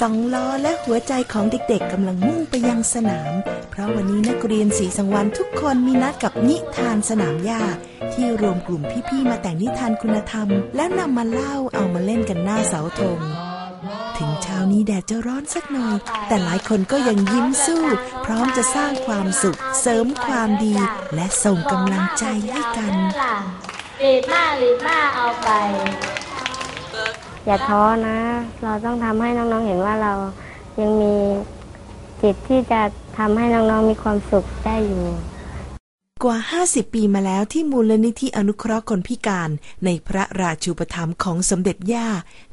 สองล้อและหัวใจของเด็กๆกำลังมุ่งไปยังสนาม เพราะวันนี้นักเรียนสีสังวันทุกคนมีนัดกับนิทานสนามหญ้า ที่รวมกลุ่มพี่ๆมาแต่งนิทานคุณธรรม แล้วนำมาเล่าเอามาเล่นกันหน้าเสาธงถึงเช้านี้แดดจะร้อนสักหน่อย แต่หลายคนก็ยังยิ้มสู้ พร้อมจะสร้างความสุข เสริมความดี และส่งกำลังใจให้กันรีบมารีบมาเอาไป อย่าท้อนะ เราต้องทำให้น้องๆเห็นว่าเรายังมีจิตที่จะทำให้น้องๆมีความสุขได้อยู่ กว่า 50 ปีมาแล้วที่มูลนิธิอนุเคราะห์คนพิการในพระราชูปถัมภ์ของสมเด็จย่า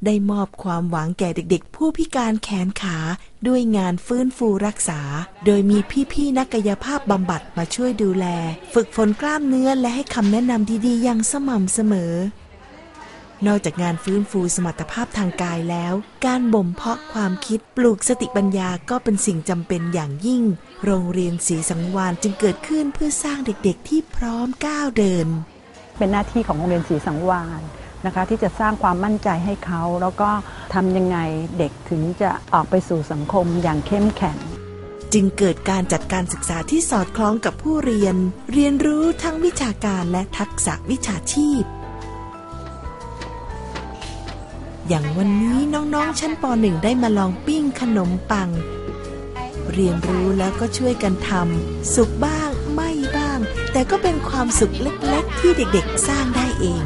ได้มอบความหวังแก่เด็กๆ ผู้พิการแขนขาด้วยงานฟื้นฟูรักษา โดยมีพี่ๆนักกายภาพบำบัดมาช่วยดูแล ฝึกฝนกล้ามเนื้อและให้คำแนะนำดีๆอย่างสม่ำเสมอ นอกจากงานฟื้นฟูสมรรถภาพทางกายแล้ว การบ่มเพาะความคิดปลูกสติปัญญาก็เป็นสิ่งจำเป็นอย่างยิ่ง โรงเรียนศรีสังวานจึงเกิดขึ้นเพื่อสร้างเด็กๆที่พร้อมก้าวเดิน เป็นหน้าที่ของโรงเรียนศรีสังวานนะคะที่จะสร้างความมั่นใจให้เขา แล้วก็ทำยังไงเด็กถึงจะออกไปสู่สังคมอย่างเข้มแข็งจึงเกิดการจัดการศึกษาที่สอดคล้องกับผู้เรียน เรียนรู้ทั้งวิชาการและทักษะวิชาชีพ อย่างวันนี้น้องๆ ชั้นป .1 ได้มาลองปิ้งขนมปัง เรียนรู้แล้วก็ช่วยกันทำสุขบ้างไม่บ้าง แต่ก็เป็นความสุขเล็กๆ ที่เด็กๆ สร้างได้เอง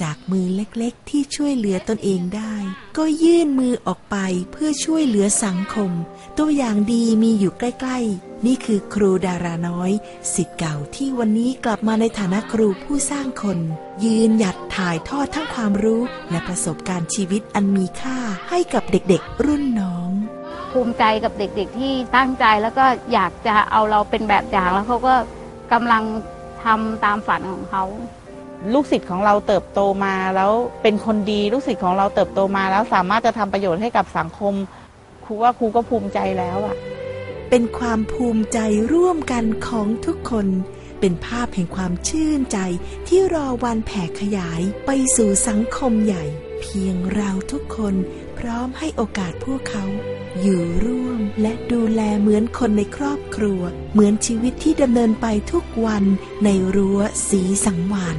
จากมือเล็กๆ ที่ช่วยเหลือตนเองได้ ก็ยื่นมือออกไปเพื่อช่วยเหลือสังคม ตัวอย่างดีมีอยู่ใกล้ ๆ นี่คือครูดาราน้อยสิทธิ์เก่าที่วันนี้กลับมาในฐานะครูผู้สร้างคน ยืนหยัดถ่ายทอดทั้งความรู้และประสบการณ์ชีวิตอันมีค่าให้กับเด็กๆ รุ่นน้อง ภูมิใจกับเด็กๆ ที่ตั้งใจแล้วก็อยากจะเอาเราเป็นแบบอย่างแล้วเขาก็กำลังทำตามฝันของเขาลูกศิษย์ของเราเติบโตมาแล้วเป็นคนดีลูกศิษย์ของเราเติบโตมาแล้วสามารถจะทำประโยชน์ให้กับสังคมครูว่าครูก็ภูมิใจแล้วอะ เป็นความภูมิใจร่วมกันของทุกคน เป็นภาพแห่งความชื่นใจที่รอวันแผ่ขยายไปสู่สังคมใหญ่ เพียงเราทุกคนพร้อมให้โอกาสพวกเขา อยู่ร่วมและดูแลเหมือนคนในครอบครัว เหมือนชีวิตที่ดำเนินไปทุกวันในรั้วสีสังวาน